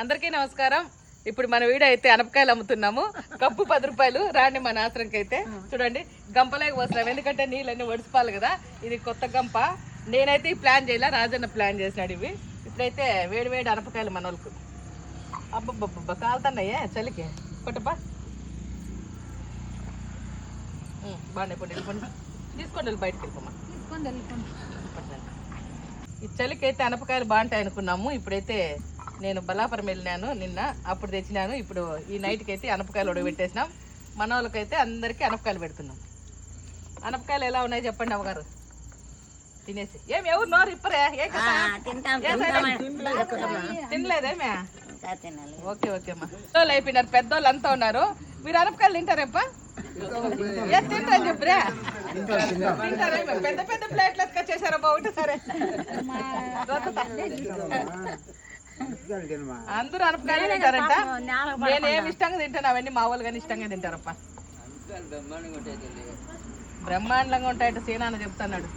అందరికీ నమస్కారం. ఇప్పుడు మన వీడియో అయితే అనపకాయలు అమ్ముతున్నాము. కప్పు పది రూపాయలు రాండి మన ఆశ్రమకి అయితే చూడండి గంపలేక పోస్తున్నాం ఎందుకంటే నీళ్ళన్నీ ఒడిసిపాలి కదా. ఇది కొత్త గంప. నేనైతే ఈ ప్లాన్ చేయలే రాజన్న ప్లాన్ చేసినాడు ఇవి. ఇప్పుడైతే వేడి వేడి అనపకాయలు మన వాళ్ళకు. అబ్బబ్బబ్బబ్బ కాలుతున్నాయే చలికి. కొట్టపా బాగున్నాయి ఇప్పుడు వెళ్ళిపోండి. తీసుకోండి వెళ్ళి బయటకు వెళ్ళిపోమా ఈ చలికి అయితే అనపకాయలు బాగుంటాయి అనుకున్నాము. ఇప్పుడైతే నేను బలాపురం వెళ్ళినాను నిన్న అప్పుడు తెచ్చినాను ఇప్పుడు ఈ నైట్కి అయితే అనపకాయలు ఉడకబెట్టేసినాం. మన వాళ్ళకైతే అందరికీ అనపకాయలు పెడుతున్నాం. అనపకాయలు ఎలా ఉన్నాయి చెప్పండి అమ్మగారు? తినేసి. ఏం ఎవరు నోరు ఇప్పరే? ఏ? తినలేదేమే ఓకే ఓకే అమ్మా. పెద్దోళ్ళు అయిపోయినారు పెద్దోళ్ళు అంతా ఉన్నారు. మీరు అనపకాయలు తింటారేప్ప ఏ తింటారని చెప్పురే? పెద్ద పెద్ద ప్లేట్లు ఎత్తుకొచ్చేసారబ్బా ఒకటి సరే అందరూ అనపకాయలు తింటారంట. నేను ఏమి ఇష్టంగా తింటాను అవన్నీ మా వాళ్ళు కానీ ఇష్టంగా తింటారప్ప. బ్రహ్మాండంగా ఉంటాయట సీనాన్న చెప్తున్నాడు.